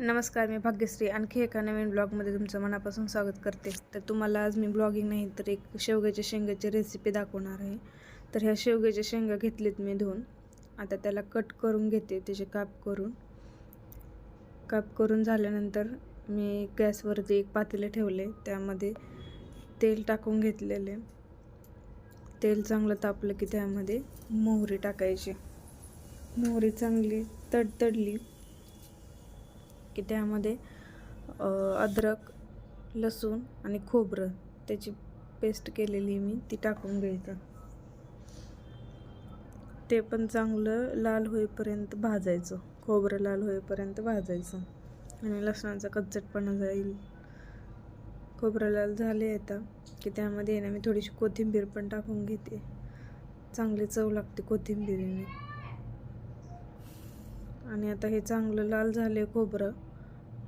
नमस्कार मी भाग्यश्री. आणखी एका नवीन ब्लॉगमध्ये तुमचं मनापासून स्वागत करते. तर तुम्हाला आज मी ब्लॉगिंग नाही तर एक शेवग्याच्या शेंगाची रेसिपी दाखवणार आहे. तर ह्या शेवग्याच्या शेंगा घेतलीत मी धुवून. आता त्याला कट करून घेते त्याचे काप करून. काप करून झाल्यानंतर मी गॅसवरती एक पातेले ठेवले त्यामध्ये तेल टाकून घेतलेले. तेल चांगलं तापलं की त्यामध्ये मोहरी टाकायची. मोहरी चांगली तडतडली. की त्यामध्ये अद्रक लसूण आणि खोबरं त्याची पेस्ट केलेली मी ती टाकून घ्यायचं. ते पण चांगलं लाल होईपर्यंत भाजायचं. खोबरं लाल होईपर्यंत भाजायचं. आणि लसणाचा कच्चटपणा जाईल. खोबरं लाल झाले आता की त्यामध्ये ना मी थोडीशी कोथिंबीर पण टाकून घेते. चांगली चव लागते कोथिंबीरीने. आणि आता हे चांगलं लाल झाले खोबरं.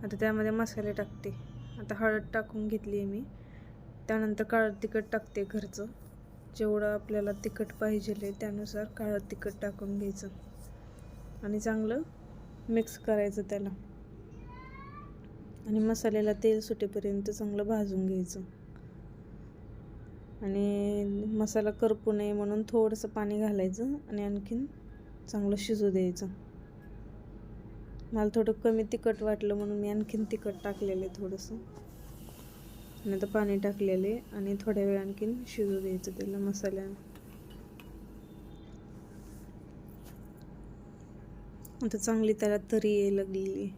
आता त्यामध्ये मसाले टाकते. आता हळद टाकून घेतली आहे मी. त्यानंतर काळं तिखट टाकते घरचं. जेवढं आपल्याला तिखट पाहिजे आहे त्यानुसार काळं तिखट टाकून घ्यायचं. आणि चांगलं मिक्स करायचं त्याला. आणि मसाल्याला तेल सुटेपर्यंत चांगलं भाजून घ्यायचं. आणि मसाला करपू नये म्हणून थोडंसं पाणी घालायचं आणि आणखीन चांगलं शिजू द्यायचं. मला थोडं कमी तिखट वाटलं म्हणून मी आणखीन तिखट टाकलेलं आहे थोडंसं. आणि आता पाणी टाकलेले आणि थोड्या वेळ आणखीन शिजू द्यायचं त्याला मसाल्यानं आता चांगली त्याला तरी यायला लागलेली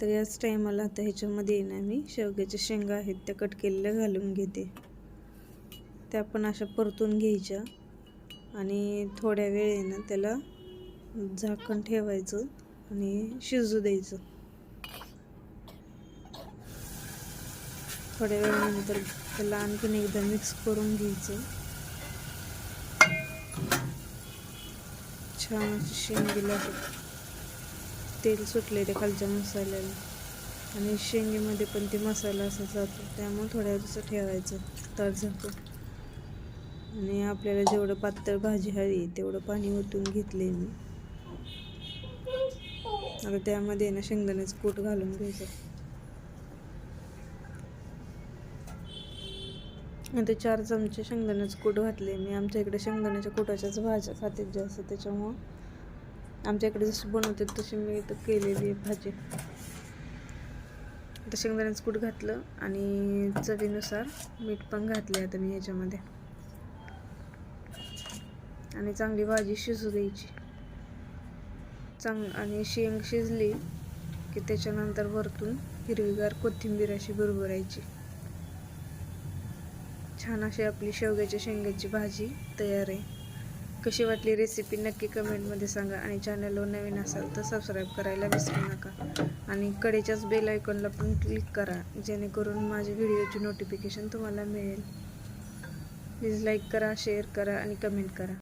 तर याच टायमाला आता ह्याच्यामध्ये ना मी शेवग्याच्या शेंगा आहेत त्या कट केलेल्या घालून घेते. त्या पण अशा परतून घ्यायच्या. आणि थोड्या वेळेनं त्याला झाकण ठेवायचं. आणि शिजू द्यायचं. थोड्या वेळानंतर त्याला आणखीन एकदा मिक्स करून घ्यायचं. छान अशी शेंगीला तेल सुटले ते खालच्या मसाल्याला. आणि शेंगेमध्ये पण ते मसाला असा जातो त्यामुळे थोड्या वेळ ठेवायचं तर झाकून आणि आपल्याला जेवढं पातळ भाजी हवी तेवढं पाणी ओतून घेतले मी. आता त्यामध्ये ना शेंगदाण्याचं कूट घालून घ्यायचं. आता चार चमचे शेंगदाण्याचं कूट घातले मी. आमच्या इकडे शेंगदाण्याच्या कुटाच्याच भाज्या खाते जास्त त्याच्यामुळं आमच्या इकडे जशी बनवते तशी मी इथं केलेली आहे भाजी. आता शेंगदाण्याचं कूट घातलं आणि चवीनुसार मीठ पण घातले आता मी ह्याच्यामध्ये आणि चांगली भाजी शिजू द्यायची. चांग आणि शेंग शिजली की त्याच्यानंतर वरतून हिरवीगार कोथिंबीर अशी भरभरायची. छान अशी आपली शेवग्याच्या शेंगाची भाजी तयार आहे. कशी वाटली रेसिपी नक्की कमेंटमध्ये सांगा आणि चॅनलवर नवीन असाल तर सबस्क्राईब करायला विसरू नका. आणि कडेच्याच बेल आयकॉनला पण क्लिक करा जेणेकरून माझ्या व्हिडिओची नोटिफिकेशन तुम्हाला मिळेल. प्लीज लाईक करा शेअर करा आणि कमेंट करा.